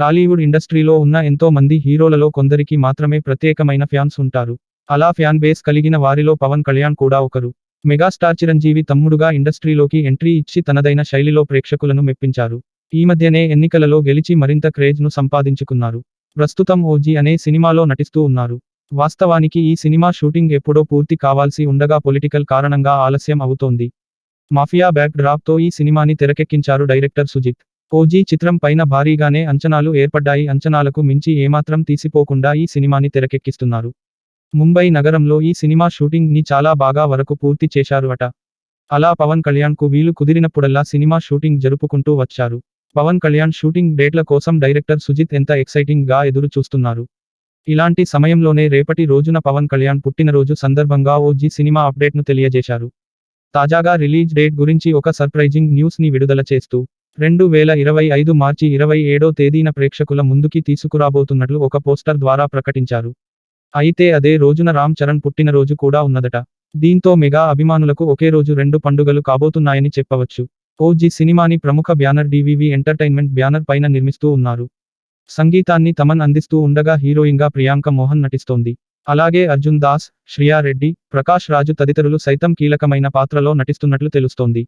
టాలీవుడ్ ఇండస్ట్రీలో ఉన్న ఎంతో మంది హీరోలలో కొందరికి మాత్రమే ప్రత్యేకమైన ఫ్యాన్స్ ఉంటారు. అలా ఫ్యాన్ బేస్ కలిగిన వారిలో పవన్ కళ్యాణ్ కూడా ఒకరు. మెగాస్టార్ చిరంజీవి తమ్ముడుగా ఇండస్ట్రీలోకి ఎంట్రీ ఇచ్చి తనదైన శైలిలో ప్రేక్షకులను మెప్పించారు. ఈ మధ్యనే ఎన్నికలలో గెలిచి మరింత క్రేజ్ను సంపాదించుకున్నారు. ప్రస్తుతం ఓజీ అనే సినిమాలో నటిస్తూ ఉన్నారు. వాస్తవానికి ఈ సినిమా షూటింగ్ ఎప్పుడో పూర్తి కావాల్సి ఉండగా పొలిటికల్ కారణంగా ఆలస్యం అవుతోంది. మాఫియా బ్యాక్ డ్రాప్తో ఈ సినిమాని తెరకెక్కించారు డైరెక్టర్ సుజిత్. ఓజీ చిత్రం పైన భారీగానే అంచనాలు ఏర్పడ్డాయి. అంచనాలకు మించి ఏమాత్రం తీసిపోకుండా ఈ సినిమాని తెరకెక్కిస్తున్నారు. ముంబై నగరంలో ఈ సినిమా షూటింగ్ని చాలా బాగా వరకు పూర్తి చేశారు అట అలా పవన్ కళ్యాణ్కు వీలు కుదిరినప్పుడల్లా సినిమా షూటింగ్ జరుపుకుంటూ వచ్చారు. పవన్ కళ్యాణ్ షూటింగ్ డేట్ల కోసం డైరెక్టర్ సుజిత్ ఎంత ఎక్సైటింగ్గా ఎదురు చూస్తున్నారు ఇలాంటి సమయంలోనే రేపటి రోజున పవన్ కళ్యాణ్ పుట్టినరోజు సందర్భంగా ఓజీ సినిమా అప్డేట్ను తెలియజేశారు. తాజాగా రిలీజ్ డేట్ గురించి ఒక సర్ప్రైజింగ్ న్యూస్ని విడుదల చేస్తూ రెండు వేల ఇరవై ఐదు మార్చి ఇరవై ఏడో తేదీన ప్రేక్షకుల ముందుకి తీసుకురాబోతున్నట్లు ఒక పోస్టర్ ద్వారా ప్రకటించారు. అయితే అదే రోజున రామ్ చరణ్ పుట్టినరోజు కూడా ఉన్నదట. దీంతో మెగా అభిమానులకు ఒకే రోజు రెండు పండుగలు కాబోతున్నాయని చెప్పవచ్చు. ఓజీ సినిమాని ప్రముఖ బ్యానర్ డివివి ఎంటర్టైన్మెంట్ బ్యానర్ పైన నిర్మిస్తూ ఉన్నారు. సంగీతాన్ని తమన్ అందిస్తూ ఉండగా హీరోయిన్గా ప్రియాంక మోహన్ నటిస్తోంది. అలాగే అర్జున్ దాస్ శ్రియా రెడ్డి ప్రకాష్ రాజు తదితరులు సైతం కీలకమైన పాత్రలో నటిస్తున్నట్లు తెలుస్తోంది.